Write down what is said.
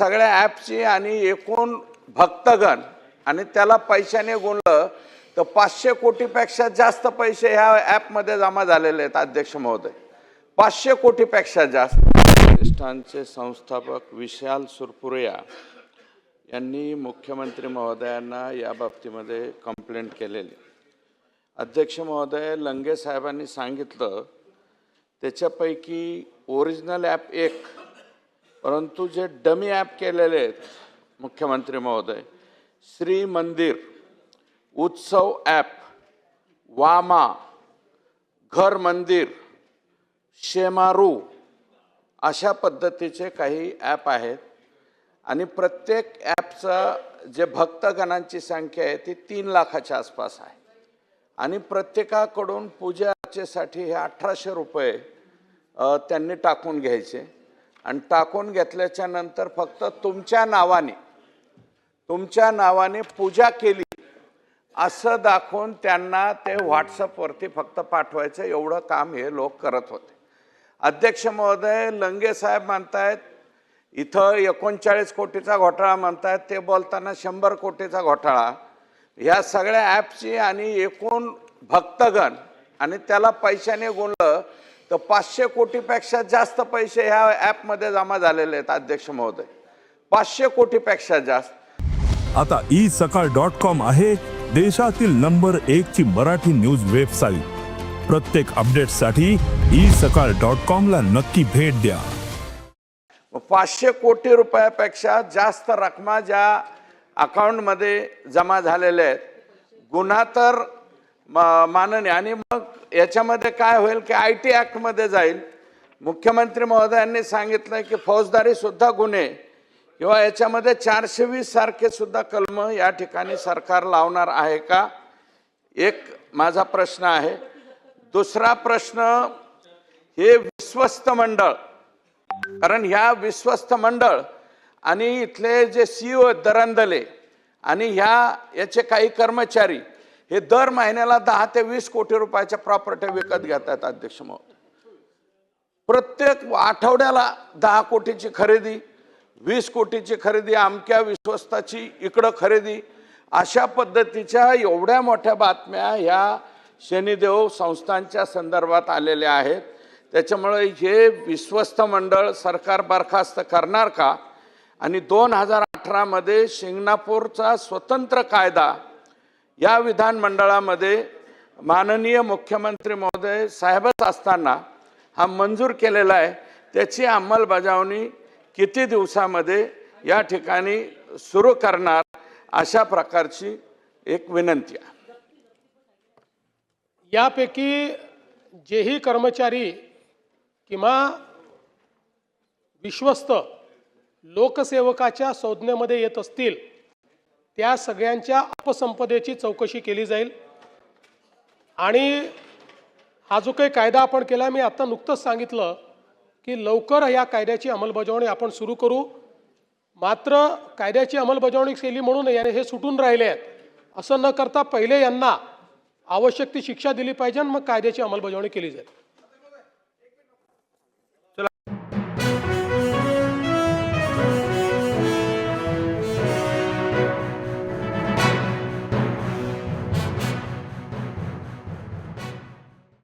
सगळ्या ॲपची आणि एकूण भक्तगण आणि त्याला पैशाने गुणलं तर पाचशे कोटीपेक्षा जास्त पैसे ह्या ॲपमध्ये जमा झालेले आहेत अध्यक्ष महोदय. पाचशे कोटीपेक्षा जास्त. प्रतिष्ठानचे संस्थापक विशाल सुरपुरिया यांनी मुख्यमंत्री महोदयांना या बाबतीमध्ये कंप्लेंट केलेली. अध्यक्ष महोदय लंगे साहेबांनी सांगितलं त्याच्यापैकी ओरिजिनल ॲप एक परंतु जे डमी ॲप केलेले आहेत मुख्यमंत्री महोदय श्री मंदिर उत्सव ॲप वामा घर मंदिर शेमारू अशा पद्धतीचे काही ॲप आहेत. आणि प्रत्येक ॲपचा जे भक्तगणांची संख्या आहे ती तीन लाखाच्या आसपास आहे. आणि प्रत्येकाकडून पूजा अर्चेसाठी हे अठराशे रुपये त्यांनी टाकून घ्यायचे. आणि टाकून घेतल्याच्या नंतर फक्त तुमच्या नावाने तुमच्या नावाने पूजा केली. असं दाखवून त्यांना ते व्हॉट्सअपवरती फक्त पाठवायचं एवढं काम हे लोक करत होते. अध्यक्ष महोदय लंगे साहेब म्हणतायत इथं एकोणचाळीस कोटीचा घोटाळा म्हणतायत ते बोलताना शंभर कोटीचा घोटाळा. ह्या सगळ्या ॲपची आणि एकूण भक्तगण आणि त्याला पैशाने गुणलं तर पाचशे कोटीपेक्षा जास्त पैसे ह्या ॲपमध्ये जमा झालेले आहेत अध्यक्ष महोदय. पाचशे कोटीपेक्षा जास्त. आता ई सकाळ डॉट कॉम आहे देशातील नंबर एक ची मराठी न्यूज वेबसाईट. प्रत्येक अपडेटसाठी ई सकाळ डॉट कॉम ला नक्की भेट द्या. पाचशे कोटी रुपयापेक्षा जास्त रकमा ज्या अकाउंटमध्ये जमा झालेल्या आहेत गुन्हा तर माननीय. आणि मग याच्यामध्ये काय होईल की आय टी ॲक्टमध्ये जाईल. मुख्यमंत्री महोदयांनी सांगितलं की फौजदारीसुद्धा गुन्हे किंवा याच्यामध्ये चारशे वीस सारखे सुद्धा कलम या ठिकाणी सरकार लावणार आहे का? एक माझा प्रश्न आहे. दुसरा प्रश्न हे विश्वस्त मंडळ कारण ह्या विश्वस्त मंडळ आणि इथले जे सीओ दरंदले आणि ह्या याचे काही कर्मचारी हे दर महिन्याला दहा ते वीस कोटी रुपयाच्या प्रॉपर्टी विकत घेतात अध्यक्ष महोदय. प्रत्येक आठवड्याला दहा कोटीची खरेदी वीस कोटीची खरेदी अमक्या विश्वस्ताची इकडं खरेदी. अशा पद्धतीच्या एवढ्या मोठ्या बातम्या ह्या शनिदेव संस्थांच्या संदर्भात आलेल्या आहेत. त्याच्यामुळे हे विश्वस्त मंडळ सरकार बरखास्त करणार का? आणि दोन हजार अठरामध्ये शिंगणापूरचा स्वतंत्र कायदा या विधानमंडळामध्ये माननीय मुख्यमंत्री महोदय साहेबच असताना हा मंजूर केलेला आहे. त्याची अंमलबजावणी किती दिवसामध्ये या ठिकाणी सुरू करणार अशा प्रकारची एक विनंती आहे. यापैकी जेही कर्मचारी किंवा विश्वस्त लोकसेवकाच्या संज्ञेमध्ये येत असतील त्या सगळ्यांच्या अपसंपदेची चौकशी केली जाईल. आणि हा जो काही कायदा आपण केला मी आत्ता नुकतंच सांगितलं की लवकर या कायद्याची अंमलबजावणी आपण सुरू करू. मात्र कायद्याची अंमलबजावणी केली म्हणून याने हे सुटून राहिले आहेत. असं न करता पहिले यांना आवश्यक ती शिक्षा दिली पाहिजे आणि मग कायद्याची अंमलबजावणी केली जाईल.